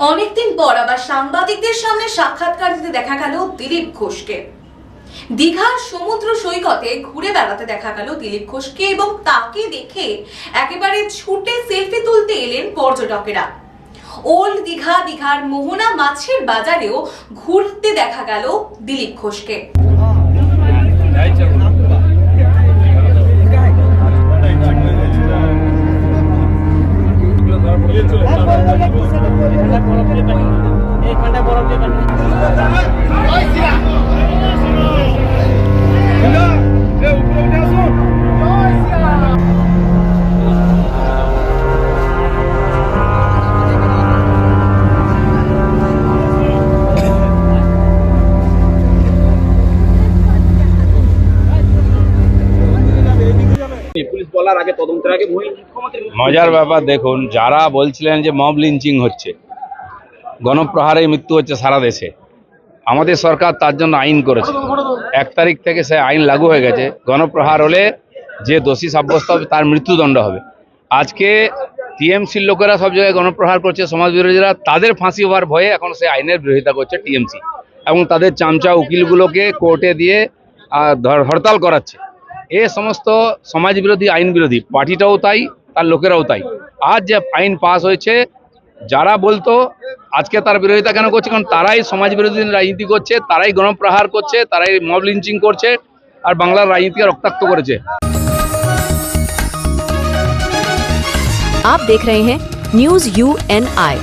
অনেকদিন পর আবার সাংবাদিকদের সামনে সাক্ষাৎকার দিতে দেখা গেল দিলীপ ঘোষকে। দীঘার সমুদ্র সৈকতে ঘুরে বেড়াতে দেখা গেল দিলীপ ঘোষকে এবং তাকে দেখে একেবারে ছুটে সেলফি তুলতে এলেন পর্যটকেরা। ওল্ড দীঘা, দীঘার মোহনা মাছের বাজারেও ঘুরতে দেখা গেল দিলীপ ঘোষকে। পুলিশ বলার আগে তদন্তের আগে মজার ব্যাপার দেখুন, যারা বলছিলেন যে মব লিঞ্চিং হচ্ছে, গণপ্রহারে মৃত্যু হচ্ছে সারা দেশে, আমাদের সরকার তার জন্য আইন করেছে। এক তারিখ থেকে সে আইন লাগু হয়ে গেছে, গণপ্রহার হলে যে দোষী সাব্যস্ত হবে, তার মৃত্যুদণ্ড হবে। আজকে টিএমসির লোকেরা সব জায়গায় গণপ্রহার করছে, সমাজ বিরোধীরা, তাদের ফাঁসি হওয়ার ভয়ে এখন সে আইনের বিরোধিতা করছে টিএমসি, এবং তাদের চামচা উকিলগুলোকে কোর্টে দিয়ে হরতাল করাচ্ছে। এ সমস্ত সমাজ বিরোধী আইন বিরোধী পার্টিটাও তাই তার লোকেরাও তাই আজ যে আইন পাস হয়েছে যারা বলতো আজকে তার বিরোধিতা কেন করছে কারণ তারাই সমাজ বিরোধী রাজনীতি করছে তারাই গণপ্রহার করছে তারাই মব লিঞ্চিং করছে আর বাংলার রাজনীতিকে রক্তাক্ত করেছে आप देख रहे हैं न्यूज यू एन आई